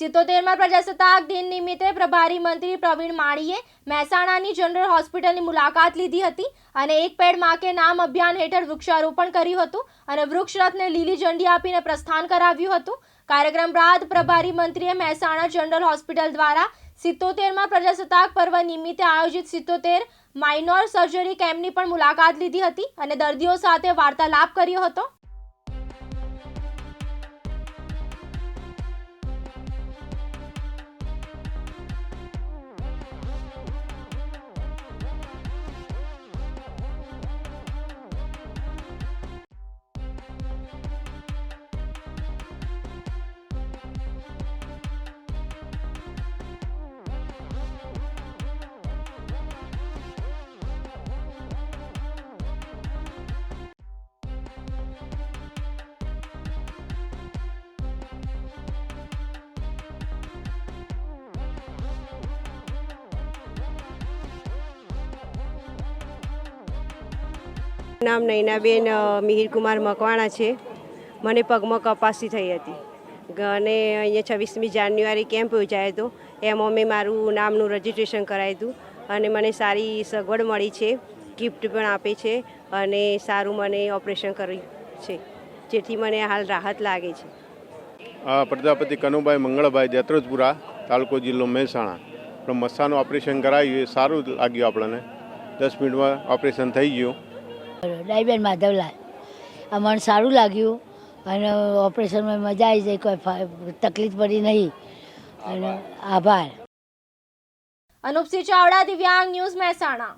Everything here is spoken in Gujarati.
સિત્તોતેરમાં પ્રજાસત્તાક દિન નિમિત્તે પ્રભારી મંત્રી પ્રવીણ માળીએ મહેસાણાની જનરલ હોસ્પિટલની મુલાકાત લીધી હતી અને એક પેડમાં કે નામ અભિયાન હેઠળ વૃક્ષારોપણ કર્યું હતું અને વૃક્ષ રથને લીલી ઝંડી આપીને પ્રસ્થાન કરાવ્યું હતું. કાર્યક્રમ બાદ પ્રભારી મંત્રીએ મહેસાણા જનરલ હોસ્પિટલ દ્વારા સિત્તોતેરમાં પ્રજાસત્તાક પર્વ નિમિત્તે આયોજિત સિત્તોતેર માઇનોર સર્જરી કેમ્પની પણ મુલાકાત લીધી હતી અને દર્દીઓ સાથે વાર્તાલાપ કર્યો હતો. નામ નૈનાબેન મિહિરકુમાર મકવાણા છે. મને પગમાં કપાસી થઈ હતી. અને અહીંયા છવ્વીસમી જાન્યુઆરી કેમ્પ યોજાયો હતો. એમાં મેં મારું નામનું રજીસ્ટ્રેશન કરાવ્યું હતું. અને મને સારી સગવડ મળી છે, ગિફ્ટ પણ આપે છે, અને સારું મને ઓપરેશન કર્યું છે, જેથી મને હાલ રાહત લાગે છે. પ્રજાપતિ કનુભાઈ મંગળભાઈ જત્રોજપુરા તાલુકો જિલ્લો મહેસાણા. પણ મસ્સાનું ઓપરેશન કરાવ્યું એ સારું લાગ્યું આપણને. દસ મિનિટમાં ઓપરેશન થઈ ગયું. ડાઈબેન માધવલાલ આ મને સારું લાગ્યું અને ઓપરેશનમાં મજા આવી જાય કોઈ તકલીફ પડી નહીં. અને આભાર. અનુપસિંહ ચાવડા દિવ્યાંગ ન્યૂઝ મહેસાણા.